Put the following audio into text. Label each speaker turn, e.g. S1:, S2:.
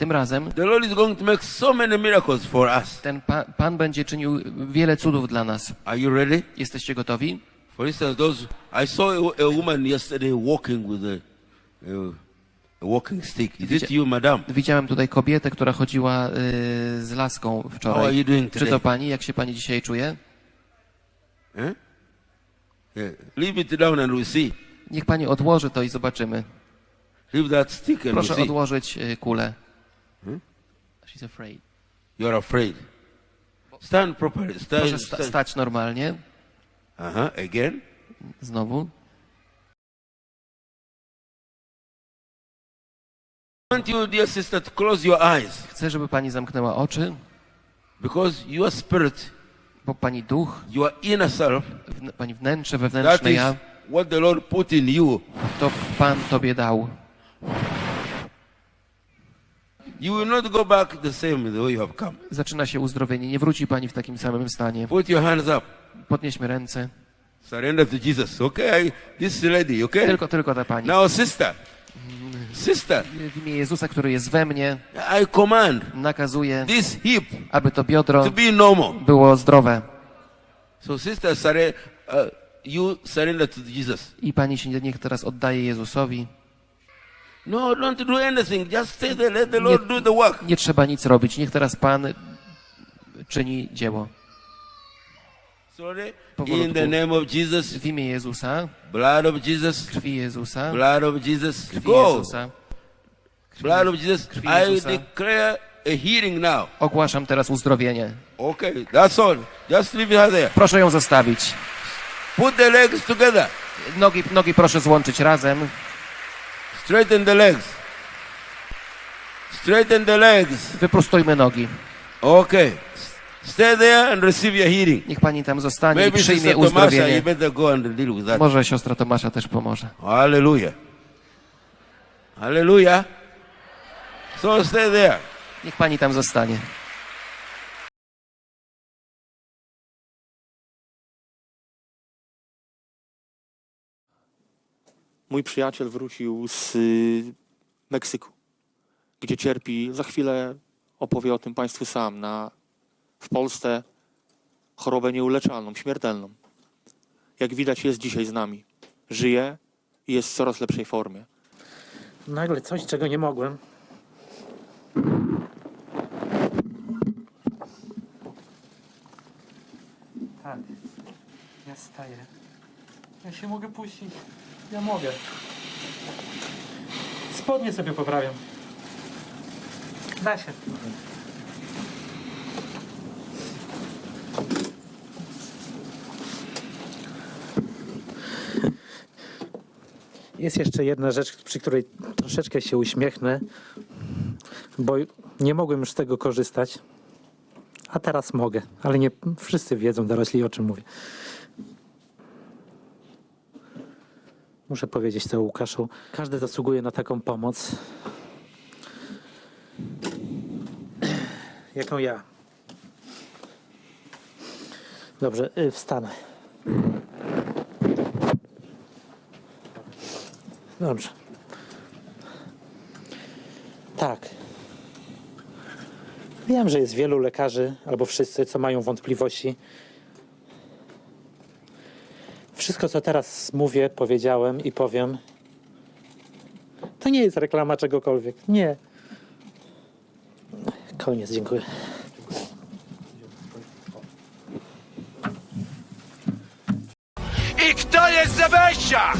S1: Tym razem
S2: the Lord is going to make so many miracles for us.
S1: ten pa, Pan będzie czynił wiele cudów dla nas.
S2: Are you ready?
S1: Jesteście gotowi?
S2: For instance, those I saw a, a woman yesterday walking with a, a, a walking stick. Is it you, madam?
S1: Widziałem tutaj kobietę, która chodziła y, z laską
S2: How are
S1: wczoraj.
S2: you doing
S1: Czy
S2: today?
S1: to pani? Jak się pani dzisiaj czuje?
S2: Yeah. Leave it down and we'll see.
S1: Niech pani odłoży to i zobaczymy.
S2: Leave that stick and
S1: Proszę
S2: we'll see.
S1: odłożyć y, kulę. She's afraid.
S2: You're afraid. Stand properly. Stand.
S1: Proszę sta
S2: stand.
S1: stać normalnie.
S2: Uh-huh. Again.
S1: Znowu.
S2: I want you, dear sister, to close your eyes
S1: Chcę, żeby pani zamknęła oczy,
S2: because your spirit,
S1: bo pani duch,
S2: your inner self,
S1: wn- pani wnętrze,
S2: that
S1: wewnętrzne
S2: is
S1: ja,
S2: what the Lord put in you.
S1: to Pan tobie dał.
S2: You will not go back the same the way you have come.
S1: Zaczyna się uzdrowienie. Nie wróci pani w takim samym stanie.
S2: Put your hands up.
S1: Podnieśmy ręce.
S2: Surrender to Jesus. Okay? This lady, okay?
S1: Tylko, tylko ta pani.
S2: Now, sister. Sister,
S1: W imię Jezusa, który jest we mnie,
S2: I command
S1: nakazuję,
S2: this hip
S1: aby to biodro
S2: to be normal.
S1: było zdrowe.
S2: So, sister, surre- uh, you surrender to Jesus.
S1: I pani się niech teraz oddaje Jezusowi.
S2: No, don't do anything. Just stay there. Let the Lord do the work.
S1: Nie trzeba nic robić. Niech teraz Pan czyni dzieło.
S2: Sorry.
S1: Powolutku.
S2: In the name of Jesus,
S1: W imię Jezusa,
S2: blood of Jesus,
S1: krwi Jezusa,
S2: blood of Jesus,
S1: krwi
S2: go.
S1: Jezusa.
S2: Blood of Jesus.
S1: Krwi
S2: I
S1: Jezusa.
S2: declare a healing now.
S1: Ogłaszam teraz uzdrowienie.
S2: Okay, that's all. Just leave her there.
S1: Proszę ją zostawić.
S2: Put the legs together.
S1: Nogi, nogi proszę złączyć razem.
S2: Straighten the legs. Straighten the legs.
S1: Wyprostujmy nogi.
S2: Okay. Stay there and receive your healing.
S1: Niech pani tam zostanie i
S2: Maybe
S1: przyjmie
S2: Tomasha, you
S1: uzdrowienie.
S2: better go and deal with that.
S1: Może siostra Tomasza też pomoże.
S2: Hallelujah. Hallelujah. So stay there.
S1: Niech pani tam zostanie.
S3: Mój przyjaciel wrócił z y, Meksyku, gdzie cierpi. Za chwilę opowie o tym Państwu sam. Na, w Polsce chorobę nieuleczalną, śmiertelną. Jak widać, jest dzisiaj z nami. Żyje i jest w coraz lepszej formie.
S4: Nagle coś, czego nie mogłem. Tak. Ja staję. Ja się mogę puścić. Ja mogę. Spodnie sobie poprawiam. Da się. Jest jeszcze jedna rzecz, przy której troszeczkę się uśmiechnę, bo nie mogłem już z tego korzystać, a teraz mogę, ale nie wszyscy wiedzą dorośli o czym mówię. Muszę powiedzieć to Łukaszu, każdy zasługuje na taką pomoc, jaką ja. Dobrze, y, wstanę. Dobrze. Tak. Wiem, że jest wielu lekarzy, albo wszyscy, co mają wątpliwości. Wszystko, co teraz mówię, powiedziałem i powiem, to nie jest reklama czegokolwiek. Nie. Koniec, dziękuję.
S5: I kto jest ze wejścia?